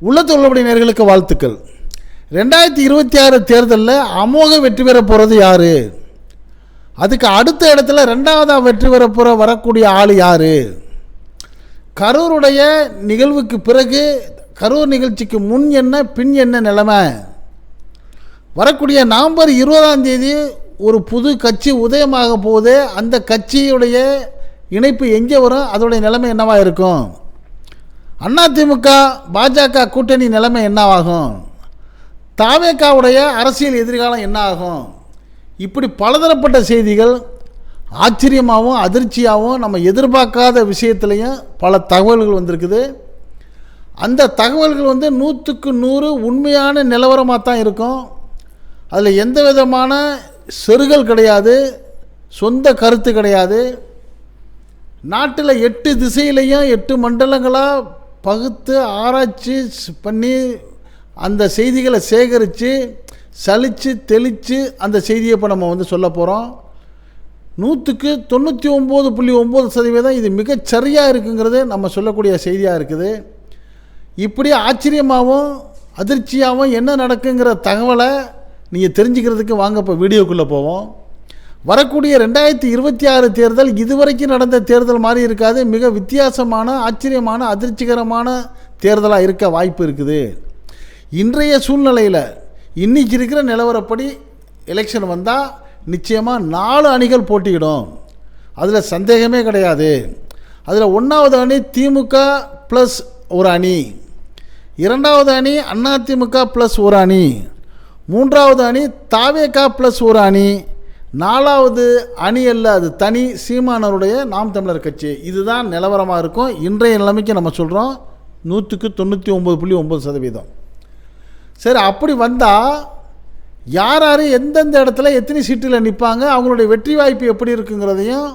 உள்ளத்து உள்ளபடி நேர்களுக்கு வாழ்த்துக்கள். ரெண்டாயிரத்தி இருபத்தி ஆறு தேர்தலில் அமோக வெற்றி பெற போகிறது யார்? அதுக்கு அடுத்த இடத்துல ரெண்டாவதாக வெற்றி பெற போகிற வரக்கூடிய ஆள் யார்? கரூருடைய நிகழ்வுக்கு பிறகு கரூர் நிகழ்ச்சிக்கு முன் என்ன பின் என்ன நிலைமை? வரக்கூடிய நவம்பர் இருபதாம் தேதி ஒரு புது கட்சி உதயமாக போகுது. அந்த கட்சியுடைய இணைப்பு எங்கே வரும்? அதோடைய நிலைமை என்னவாக இருக்கும்? அதிமுக பாஜக கூட்டணி நிலைமை என்னவாகும்? தாவேக்காவுடைய அரசியல் எதிர்காலம் என்ன ஆகும் இப்படி பலதரப்பட்ட செய்திகள் ஆச்சரியமாகவும் அதிர்ச்சியாகவும் நம்ம எதிர்பார்க்காத விஷயத்துலையும் பல தகவல்கள் வந்திருக்குது. அந்த தகவல்கள் வந்து நூற்றுக்கு நூறு உண்மையான நிலவரமாக தான் இருக்கும். அதில் எந்த விதமான செருகல் கிடையாது சொந்த கருத்து கிடையாது. நாட்டில் எட்டு திசையிலையும் எட்டு மண்டலங்களாக பகுத்து ஆராய்ச்சி ஸ்- பண்ணி அந்த செய்திகளை சேகரித்து சலித்து தெளித்து அந்த செய்தியை இப்போ நம்ம வந்து சொல்ல போகிறோம் நூற்றுக்கு தொண்ணூற்றி ஒம்பது புள்ளி ஒம்பது சதவீதம் இது மிகச்சரியாக இருக்குங்கிறது நம்ம சொல்லக்கூடிய செய்தியாக இருக்குது. இப்படி ஆச்சரியமாகவும் அதிர்ச்சியாகவும் என்ன நடக்குங்கிற தகவலை நீங்கள் தெரிஞ்சுக்கிறதுக்கு வாங்க இப்போ வீடியோக்குள்ளே போவோம். வரக்கூடிய ரெண்டாயிரத்தி இருபத்தி ஆறு தேர்தல் இதுவரைக்கும் நடந்த தேர்தல் மாதிரி இருக்காது. மிக வித்தியாசமான ஆச்சரியமான அதிர்ச்சிகரமான தேர்தலாக இருக்க வாய்ப்பு இருக்குது. இன்றைய சூழ்நிலையில் இன்னைக்கு இருக்கிற நிலவரப்படி எலெக்ஷன் வந்தால் நிச்சயமாக நாலு அணிகள் போட்டியிடும். அதில் சந்தேகமே கிடையாது. அதில் ஒன்றாவது அணி திமுக ப்ளஸ் ஒரு அணி. இரண்டாவது அணி அதிமுக ப்ளஸ் ஒரு அணி. மூன்றாவது அணி தாவேகா ப்ளஸ் ஒரு அணி. நாலாவது அணி அல்ல அது தனி சீமானவருடைய நாம் தமிழர் கட்சி. இதுதான் நிலவரமாக இருக்கும். இன்றைய நிலைமைக்கு நம்ம சொல்கிறோம் நூற்றுக்கு தொண்ணூற்றி ஒம்பது புள்ளி ஒம்பது சதவீதம். சரி அப்படி வந்தால் யார் யார் எந்தெந்த இடத்துல எத்தனை சீட்டில் நிற்பாங்க அவங்களுடைய வெற்றி வாய்ப்பு எப்படி இருக்குங்கிறதையும்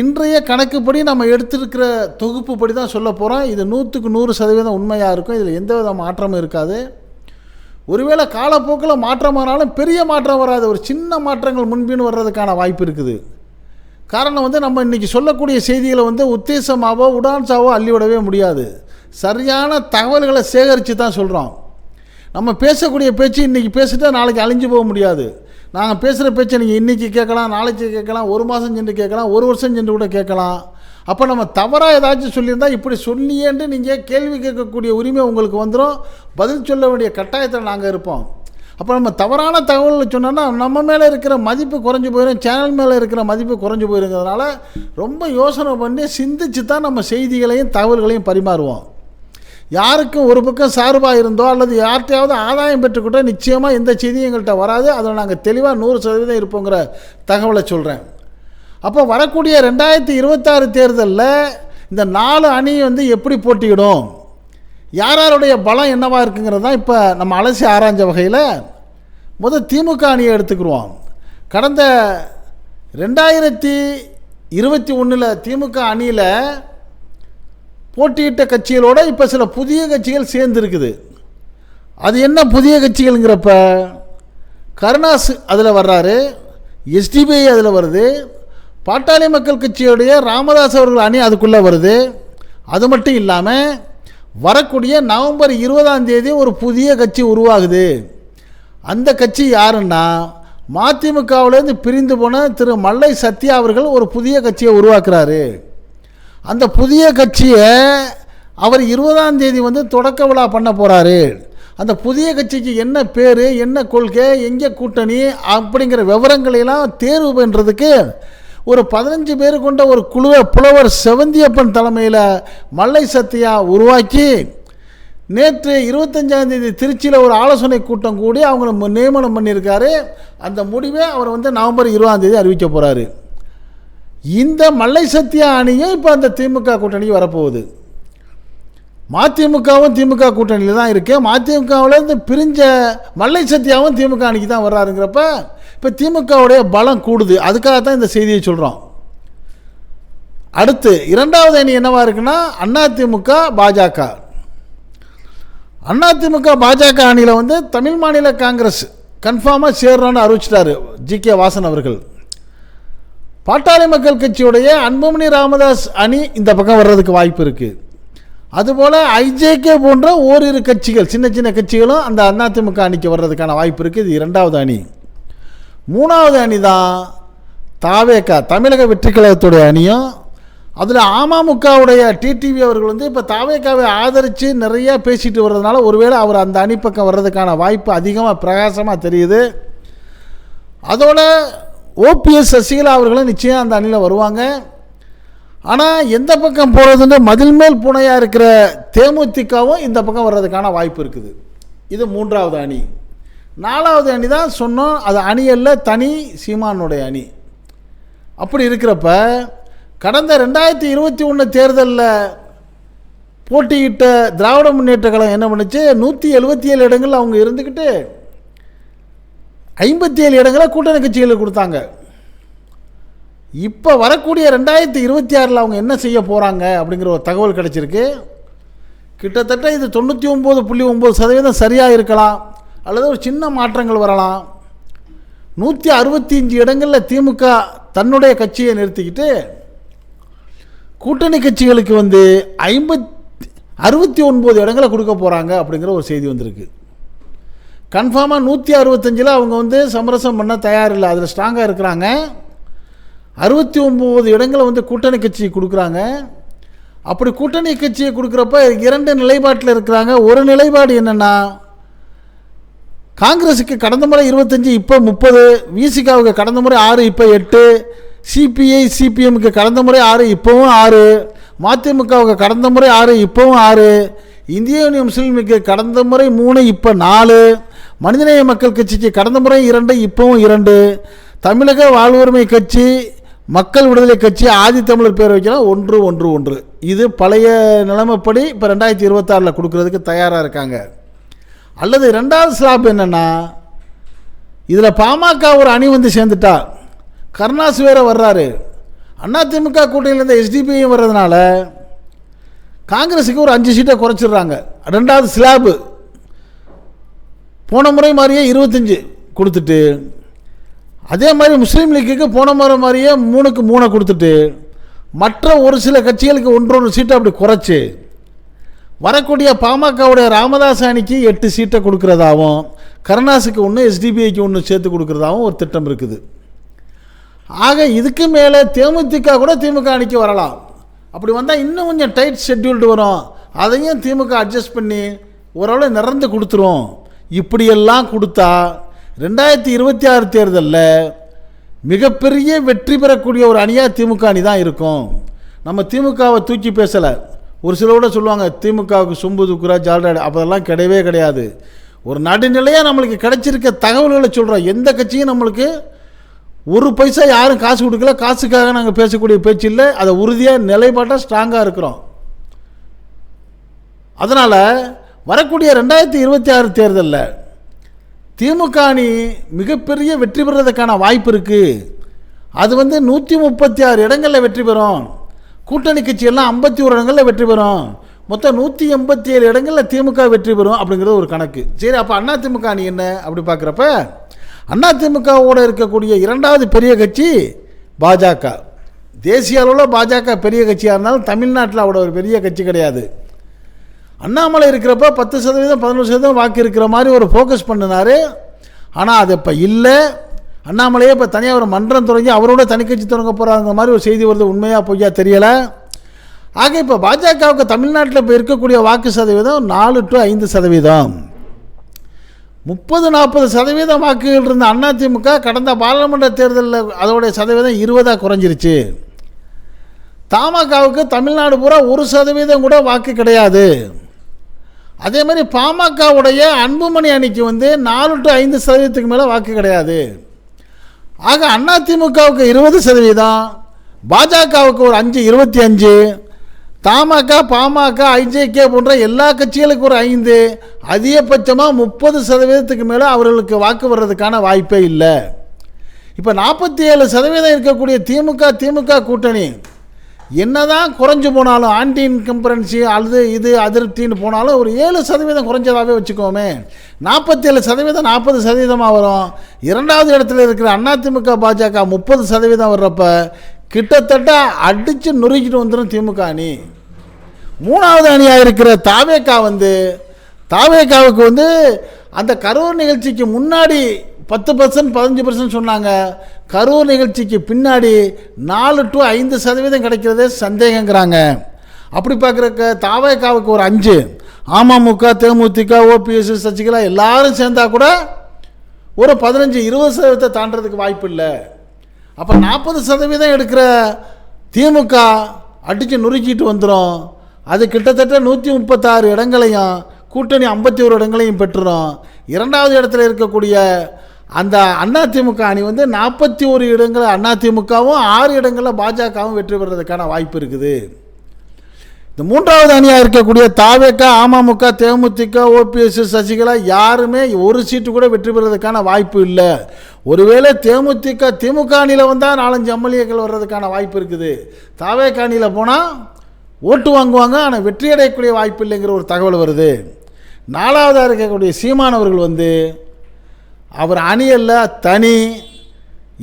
இன்றைய கணக்குப்படி நம்ம எடுத்திருக்கிற தொகுப்புப்படி தான் சொல்ல போகிறோம் இது நூற்றுக்கு நூறு சதவீதம் உண்மையாக இருக்கும். இதில் எந்த வித மாற்றமும் இருக்காது. ஒருவேளை காலப்போக்கில் மாற்றமானாலும் பெரிய மாற்றம் வராது. ஒரு சின்ன மாற்றங்கள் முன்பின் வர்றதுக்கான வாய்ப்பு இருக்குது. காரணம் வந்து நம்ம இன்றைக்கி சொல்லக்கூடிய செய்திகளை வந்து உத்தேசமாகவோ உடான்ஸாவோ அள்ளிவிடவே முடியாது. சரியான தகவல்களை சேகரித்து தான் சொல்கிறோம் நம்ம பேசக்கூடிய பேச்சு இன்றைக்கி பேசிட்டா நாளைக்கு அழிஞ்சு போக முடியாது. நாங்கள் பேசுகிற பேச்சை நீங்கள் இன்றைக்கி கேட்கலாம் நாளைக்கு கேட்கலாம் ஒரு மாதம் சென்று கேட்கலாம் ஒரு வருஷம் சென்று கூட கேட்கலாம். அப்போ நம்ம தவறாக ஏதாச்சும் சொல்லியிருந்தால் இப்படி சொன்னியேன்ட்டு நீங்கள் கேள்வி கேட்கக்கூடிய உரிமை உங்களுக்கு வந்துடும் பதில் சொல்ல வேண்டிய கட்டாயத்தில் நாங்கள் இருப்போம். அப்போ நம்ம தவறான தகவல்கள் சொன்னோன்னா நம்ம மேலே இருக்கிற மதிப்பு குறைஞ்சி போயிடும் சேனல் மேலே இருக்கிற மதிப்பு குறைஞ்சி போயிருங்கிறதுனால ரொம்ப யோசனை பண்ணி சிந்திச்சு தான் நம்ம செய்திகளையும் தகவல்களையும் பரிமாறுவோம். யாருக்கும் ஒரு பக்கம் சார்பாக இருந்தோ அல்லது யார்கிட்டையாவது ஆதாயம் பெற்றுக்கிட்டோ நிச்சயமாக எந்த செய்தியும் எங்கள்கிட்ட வராது. அதில் நாங்கள் தெளிவாக நூறு சதவீதம் இருப்போங்கிற தகவலை சொல்கிறேன் அப்போ வரக்கூடிய ரெண்டாயிரத்தி இருபத்தாறு தேர்தலில் இந்த நாலு அணி வந்து எப்படி போட்டியிடும்? யாராருடைய பலம் என்னவாக இருக்குங்கிறது தான் இப்போ நம்ம அலசி ஆராய்ஞ்ச வகையில் முதல் திமுக அணியை எடுத்துக்கிடுவோம். கடந்த ரெண்டாயிரத்தி இருபத்தி ஒன்றில் திமுக அணியில் போட்டியிட்ட கட்சிகளோட இப்போ சில புதிய கட்சிகள் சேர்ந்துருக்குது. அது என்ன புதிய கட்சிகள்ங்கிறப்ப கருணாஸ் அதில் வர்றாரு எஸ்டிபிஐ அதில் வருது பாட்டாளி மக்கள் கட்சியுடைய ராமதாஸ் அவர்கள் அணி அதுக்குள்ளே வருது. அது மட்டும் இல்லாமல் வரக்கூடிய நவம்பர் இருபதாம் தேதி ஒரு புதிய கட்சி உருவாகுது. அந்த கட்சி யாருன்னா மதிமுகவிலேருந்து பிரிந்து போன திரு மல்லை சத்யா அவர்கள் ஒரு புதிய கட்சியை உருவாக்குறாரு. அந்த புதிய கட்சியை அவர் இருபதாம் தேதி வந்து தொடக்க விழா பண்ண போகிறாரு அந்த புதிய கட்சிக்கு என்ன பேர் என்ன கொள்கை எங்கே கூட்டணி அப்படிங்கிற விவரங்களையெல்லாம் தேர்வு பண்ணுறதுக்கு ஒரு பதினஞ்சு பேர் கொண்ட ஒரு குழுவை புலவர் செவந்தியப்பன் தலைமையில் மல்லை சத்தியா உருவாக்கி நேற்று இருபத்தஞ்சாம் தேதி திருச்சியில் ஒரு ஆலோசனை கூட்டம் கூடி அவங்கள மு- நியமனம் பண்ணியிருக்காரு. அந்த முடிவை அவர் வந்து நவம்பர் இருபதாம் தேதி அறிவிக்க போகிறாரு இந்த மல்லை சத்யா அணியும் இப்போ அந்த திமுக கூட்டணிக்கு வரப்போகுது. மதிமுகவும் திமுக கூட்டணியில் தான் இருக்கு. மதிமுகவிலேருந்து பிரிஞ்ச மல்லை சத்தியாவும் திமுக அணிக்கு தான் வர்றாருங்கிறப்ப இப்போ திமுகவுடைய பலம் கூடுது. அதுக்காக தான் இந்த செய்தியை சொல்கிறோம் அடுத்து இரண்டாவது அணி என்னவா இருக்குன்னா அதிமுக பாஜக. அதிமுக பாஜக அணியில் வந்து தமிழ் மாநில காங்கிரஸ் கன்ஃபார்மாக சேர்றோன்னு அறிவிச்சிட்டாரு ஜி. கே. வாசன் அவர்கள். பாட்டாளி மக்கள் கட்சியுடைய அன்புமணி ராமதாஸ் அணி இந்த பக்கம் வர்றதுக்கு வாய்ப்பு இருக்குது அதுபோல் ஐஜேகே போன்ற ஓரிரு கட்சிகள் சின்ன சின்ன கட்சிகளும் அந்த அதிமுக அணிக்கு வர்றதுக்கான வாய்ப்பு இருக்குது இது இரண்டாவது அணி. மூணாவது அணி தான் தாவேகா தமிழக வெற்றி கழகத்துடைய அணியும். அதில் அமமுகவுடைய டிடிவி அவர்கள் வந்து இப்போ தாவேகாவை ஆதரித்து நிறையா பேசிட்டு வர்றதுனால ஒருவேளை அவர் அந்த அணி பக்கம் வர்றதுக்கான வாய்ப்பு அதிகமாக பிரகாசமாக தெரியுது. அதோட ஓபிஎஸ் சசிகலா அவர்களும் நிச்சயம் அந்த அணியில் வருவாங்க. ஆனால் எந்த பக்கம் போகிறதுன்னு மதில் மேல் பூனையாக இருக்கிற தேமுதிகவும் இந்த பக்கம் வர்றதுக்கான வாய்ப்பு இருக்குது. இது மூன்றாவது அணி. நாலாவது அணி தான் சொன்னோம் அது அணியல்ல தனி சீமானுடைய அணி. அப்படி இருக்கிறப்ப கடந்த ரெண்டாயிரத்தி இருபத்தி ஒன்று தேர்தலில் போட்டியிட்ட திராவிட முன்னேற்ற கழகம் என்ன பண்ணுச்சு? நூற்றி எழுபத்தி ஏழு இடங்கள் அவங்க இருந்துக்கிட்டு ஐம்பத்தி ஏழு இடங்களை கூட்டணி கட்சிகளுக்கு கொடுத்தாங்க. இப்போ வரக்கூடிய ரெண்டாயிரத்தி இருபத்தி ஆறில் அவங்க என்ன செய்ய போகிறாங்க அப்படிங்கிற ஒரு தகவல் கிடச்சிருக்கு. கிட்டத்தட்ட இது தொண்ணூற்றி ஒம்பது புள்ளி ஒம்பது சதவீதம் சரியாக இருக்கலாம் அல்லது ஒரு சின்ன மாற்றங்கள் வரலாம். நூற்றி அறுபத்தி அஞ்சு இடங்களில் திமுக தன்னுடைய கட்சியை நிறுத்திக்கிட்டு கூட்டணி கட்சிகளுக்கு வந்து ஐம்பத் அறுபத்தி ஒன்பது இடங்களை கொடுக்க போகிறாங்க அப்படிங்கிற ஒரு செய்தி வந்திருக்கு. கன்ஃபார்மாக நூற்றி அறுபத்தஞ்சில் அவங்க வந்து சமரசம் பண்ண தயாரில்லை அதில் ஸ்ட்ராங்காக இருக்கிறாங்க. அறுபத்தி ஒம்பது இடங்களை வந்து கூட்டணி கட்சி கொடுக்குறாங்க. அப்படி கூட்டணி கட்சியை கொடுக்குறப்ப இரண்டு நிலைப்பாட்டில் இருக்கிறாங்க. ஒரு நிலைப்பாடு என்னென்னா காங்கிரஸுக்கு கடந்த முறை இருபத்தஞ்சி இப்போ முப்பது விசிகாவுக்கு கடந்த முறை ஆறு இப்போ எட்டு சிபிஐ சிபிஎம்க்கு கடந்த முறை ஆறு இப்போவும் ஆறு மதிமுகவுக்கு கடந்த முறை ஆறு இப்போவும் ஆறு இந்திய யூனியன் முஸ்லீமுக்கு கடந்த முறை மூணு இப்போ நாலு மனிதநேய மக்கள் கட்சிக்கு கடந்த முறை இரண்டு இப்போவும் இரண்டு தமிழக வாழ்வுரிமை கட்சி மக்கள் விடுதலை கட்சி ஆதித்தமிழர் பேர் வைக்கலாம். ஒன்று ஒன்று ஒன்று. இது பழைய நிலைமைப்படி இப்போ ரெண்டாயிரத்தி இருபத்தாறில் கொடுக்குறதுக்கு தயாராக இருக்காங்க. அல்லது ரெண்டாவது ஸ்லாப் என்னென்னா இதில் பாமக ஒரு அணி வந்து சேர்ந்துட்டா கருணாஸ் வேற வர்றாரு. அதிமுக கூட்டணியிலேருந்து எஸ்டிபியும் வர்றதுனால காங்கிரஸுக்கு ஒரு அஞ்சு சீட்டை குறைச்சிடுறாங்க. ரெண்டாவது ஸ்லாபு. போன முறை மாதிரியே இருபத்தஞ்சி கொடுத்துட்டு அதே மாதிரி முஸ்லீம் லீக்குக்கு போன முறை மாதிரியே மூணுக்கு மூணை கொடுத்துட்டு மற்ற ஒரு சில கட்சிகளுக்கு ஒன்றொரு சீட்டை அப்படி குறைச்சி வரக்கூடிய பாமகவுடைய ராமதாஸ் அணிக்கு எட்டு சீட்டை கொடுக்குறதாவும் கருணாசுக்கு ஒன்று எஸ்டிபிஐக்கு ஒன்று சேர்த்து கொடுக்குறதாகவும் ஒரு திட்டம் இருக்குது. ஆக இதுக்கு மேலே தேமுதிக கூட திமுக அணிக்கு வரலாம். அப்படி வந்தால் இன்னும் கொஞ்சம் டைட் ஷெட்யூல்டு வரும். அதையும் திமுக அட்ஜஸ்ட் பண்ணி ஓரளவு நிறந்து கொடுத்துரும். இப்படியெல்லாம் கொடுத்தா ரெண்டாயிரத்தி இருபத்தி ஆறு தேர்தலில் மிகப்பெரிய வெற்றி பெறக்கூடிய ஒரு அணியாக திமுக அணி தான் இருக்கும். நம்ம திமுகவை தூக்கி பேசலை. ஒரு சிலரோட சொல்லுவாங்க திமுகவுக்கு சொம்பு தூக்குறா ஜால்ராடு அப்போதெல்லாம் கிடையவே கிடையாது. ஒரு நடுநிலையாக நம்மளுக்கு கிடைச்சிருக்க தகவல்களை சொல்கிறோம் எந்த கட்சியும் நம்மளுக்கு ஒரு பைசா யாரும் காசு கொடுக்கல. காசுக்காக நாங்கள் பேசக்கூடிய பேச்சு இல்லை. அதை உறுதியாக நிலைப்பாட்டாக ஸ்ட்ராங்காக இருக்கிறோம். அதனால் வரக்கூடிய ரெண்டாயிரத்தி இருபத்தி ஆறு தேர்தலில் திமுக அணி மிகப்பெரிய வெற்றி பெறுறதுக்கான வாய்ப்பு இருக்குது அது வந்து நூற்றி முப்பத்தி ஆறு இடங்களில் வெற்றி பெறும். கூட்டணி கட்சியெல்லாம் ஐம்பத்தி ஒரு இடங்களில் வெற்றி பெறும். மொத்தம் நூற்றி எண்பத்தி ஏழு இடங்களில் திமுக வெற்றி பெறும் அப்படிங்கிறது ஒரு கணக்கு. சரி அப்போ அண்ணா திமுக அணி என்ன அப்படி பார்க்குறப்ப அண்ணா திமுகவோட இருக்கக்கூடிய இரண்டாவது பெரிய கட்சி பாஜக. தேசிய அளவில் பாஜக பெரிய கட்சியாக இருந்தாலும் தமிழ்நாட்டில் அவட ஒரு பெரிய கட்சி கிடையாது. அண்ணாமலை இருக்கிறப்ப பத்து சதவீதம் பதினொரு சதவீதம் வாக்கு இருக்கிற மாதிரி ஒரு ஃபோக்கஸ் பண்ணினார். ஆனால் அது இப்போ இல்லை. அண்ணாமலையே இப்போ தனியாக ஒரு மன்றம் தொடங்கி அவரோட தனிக்கட்சி தொடங்க போகிறாங்க மாதிரி ஒரு செய்தி வருது. உண்மையாக பொய்யா தெரியலை. ஆக இப்போ பாஜகவுக்கு தமிழ்நாட்டில் இப்போ இருக்கக்கூடிய வாக்கு சதவீதம் நாலு டு ஐந்து சதவீதம். முப்பது நாற்பது சதவீதம் வாக்குகள் இருந்த அதிமுக கடந்த பாராளுமன்ற தேர்தலில் அதோடைய சதவீதம் இருபதாக குறைஞ்சிருச்சு. தமாகவுக்கு தமிழ்நாடு பூரா ஒரு சதவீதம் கூட வாக்கு கிடையாது. அதே மாதிரி பாமகவுடைய அன்புமணி அணிக்கு வந்து நாலு டு ஐந்து சதவீதத்துக்கு மேலே வாக்கு கிடையாது. ஆக அதிமுகவுக்கு இருபது சதவீதம் பாஜகவுக்கு ஒரு அஞ்சு இருபத்தி அஞ்சு தமாக பாமக ஐஜேகே போன்ற எல்லா கட்சிகளுக்கும் ஒரு ஐந்து அதிகபட்சமாக முப்பது சதவீதத்துக்கு மேலே அவர்களுக்கு வாக்கு வர்றதுக்கான வாய்ப்பே இல்லை. இப்போ நாற்பத்தி ஏழு சதவீதம் இருக்கக்கூடிய திமுக திமுக கூட்டணி என்னதான் குறைஞ்சு போனாலும் ஆன்டி இன்கம்பரன்சி அல்லது இது அதிருப்தின்னு போனாலும் ஒரு ஏழு சதவீதம் குறைஞ்சதாகவே வச்சுக்கோமே. நாற்பத்தேழு சதவீதம் நாற்பது சதவீதமாக வரும். இரண்டாவது இடத்துல இருக்கிற அதிமுக பாஜக முப்பது சதவீதம் வர்றப்ப கிட்டத்தட்ட அடித்து நொறுக்கிட்டு வந்துடும் திமுக அணி. மூணாவது அணியாக இருக்கிற தாவேக்கா வந்து தாவேக்காவுக்கு வந்து அந்த கரூர் நிகழ்ச்சிக்கு முன்னாடி பத்து பர்சன்ட் பதினஞ்சு பர்சன்ட் சொன்னாங்க. கரூர் நிகழ்ச்சிக்கு பின்னாடி நாலு டு ஐந்து சதவீதம் கிடைக்கிறதே சந்தேகங்கிறாங்க. அப்படி பார்க்குறக்க தாவேக்காவுக்கு ஒரு அஞ்சு. அமமுக தேமுதிக ஓபிஎஸ் சசிகலா எல்லாரும் சேர்ந்தா கூட ஒரு பதினஞ்சு இருபது சதவீதத்தை தாண்டதுக்கு வாய்ப்பு இல்லை. அப்போ நாற்பது சதவீதம் எடுக்கிற திமுக அடித்து நுறுக்கிட்டு வந்துடும் அது கிட்டத்தட்ட நூற்றி முப்பத்தாறு இடங்களையும் கூட்டணி ஐம்பத்தி ஒரு இடங்களையும் பெற்றுடும் இரண்டாவது இடத்துல இருக்கக்கூடிய அந்த அதிமுக அணி வந்து நாற்பத்தி ஒரு இடங்களில் அதிமுகவும் ஆறு இடங்களில் பாஜகவும் வெற்றி பெறுறதுக்கான வாய்ப்பு இருக்குது. இந்த மூன்றாவது அணியாக இருக்கக்கூடிய தாவேக்கா அமமுக தேமுதிக ஓபிஎஸ் சசிகலா யாருமே ஒரு சீட்டு கூட வெற்றி பெறுறதுக்கான வாய்ப்பு இல்லை. ஒருவேளை தேமுதிக திமுக அணியில் வந்தால் நாலஞ்சு எம்எல்ஏக்கள் வர்றதுக்கான வாய்ப்பு இருக்குது. தாவேக்கா அணியில் போனால் ஓட்டு வாங்குவாங்க ஆனால் வெற்றி அடையக்கூடிய வாய்ப்பு இல்லைங்கிற ஒரு தகவல் வருது. நாலாவதாக இருக்கக்கூடிய சீமானவர்கள் வந்து அவர் அணியல்ல தனி.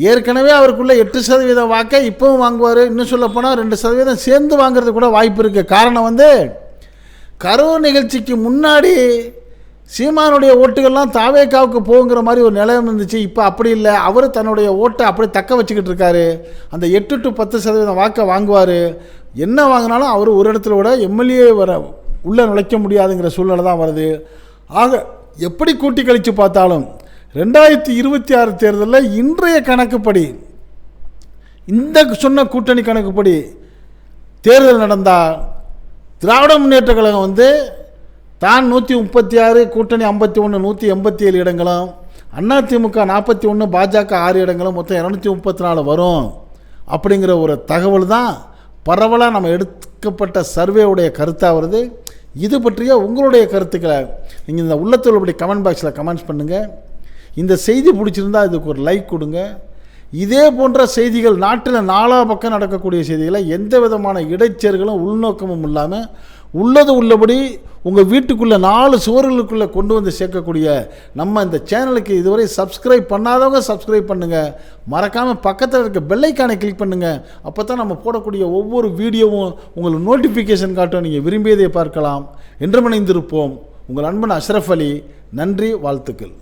ஏற்கனவே அவருக்குள்ளே எட்டு சதவீதம் வாக்கை இப்போவும் வாங்குவார். இன்னும் சொல்லப்போனால் ரெண்டு சதவீதம் சேர்ந்து வாங்குறது கூட வாய்ப்பு இருக்குது காரணம் வந்து கரூர் நிகழ்ச்சிக்கு முன்னாடி சீமானுடைய ஓட்டுகள்லாம் தாவேக்காவுக்கு போங்கிற மாதிரி ஒரு நிலையம் இருந்துச்சு. இப்போ அப்படி இல்லை. அவர் தன்னுடைய ஓட்டை அப்படி தக்க வச்சுக்கிட்டு இருக்காரு. அந்த எட்டு டு பத்து சதவீதம் வாக்கை வாங்குவார். என்ன வாங்கினாலும் அவர் ஒரு இடத்துல விட எம்எல்ஏ வர உள்ளே நுழைக்க முடியாதுங்கிற சூழ்நிலை தான் வருது. ஆக எப்படி கூட்டி கழித்து பார்த்தாலும் ரெண்டாயிரத்தி இருபத்தி ஆறு தேர்தலில் இன்றைய கணக்குப்படி இந்த சொன்ன கூட்டணி கணக்குப்படி தேர்தல் நடந்தால் திராவிட முன்னேற்ற கழகம் வந்து தான் நூற்றி முப்பத்தி ஆறு கூட்டணி ஐம்பத்தி ஒன்று நூற்றி எண்பத்தி ஏழு இடங்களும் அதிமுக நாற்பத்தி ஒன்று பாஜக ஆறு இடங்களும் மொத்தம் இரநூத்தி முப்பத்தி நாலு வரும். அப்படிங்கிற ஒரு தகவல் தான் பரவலாக நம்ம எடுக்கப்பட்ட சர்வேவுடைய கருத்தாக வருது. இது பற்றிய உங்களுடைய கருத்துக்களை நீங்கள் இந்த உள்ளத்தில் உள்ளபடி கமெண்ட் பாக்ஸில் கமெண்ட்ஸ் பண்ணுங்கள் இந்த செய்தி பிடிச்சிருந்தா இதுக்கு ஒரு லைக் கொடுங்க. இதே போன்ற செய்திகள் நாட்டில் நாலா பக்கம் நடக்கக்கூடிய செய்திகளை எந்த விதமான இடைச்சர்களும் உள்நோக்கமும் இல்லாமல் உள்ளது உள்ளபடி உங்கள் வீட்டுக்குள்ளே நாலு சுவர்களுக்குள்ளே கொண்டு வந்து சேர்க்கக்கூடிய நம்ம இந்த சேனலுக்கு இதுவரை சப்ஸ்கிரைப் பண்ணாதவங்க சப்ஸ்கிரைப் பண்ணுங்கள் மறக்காமல் பக்கத்தில் இருக்க பெல்லைக்கானை கிளிக் பண்ணுங்கள் அப்போ தான் நம்ம போடக்கூடிய ஒவ்வொரு வீடியோவும் உங்களுக்கு நோட்டிஃபிகேஷன் காட்டும். நீங்கள் விரும்பியதை பார்க்கலாம். என்று இணைந்திருப்போம். உங்கள் அன்பன் அஷ்ரஃப் அலி. நன்றி வாழ்த்துக்கள்.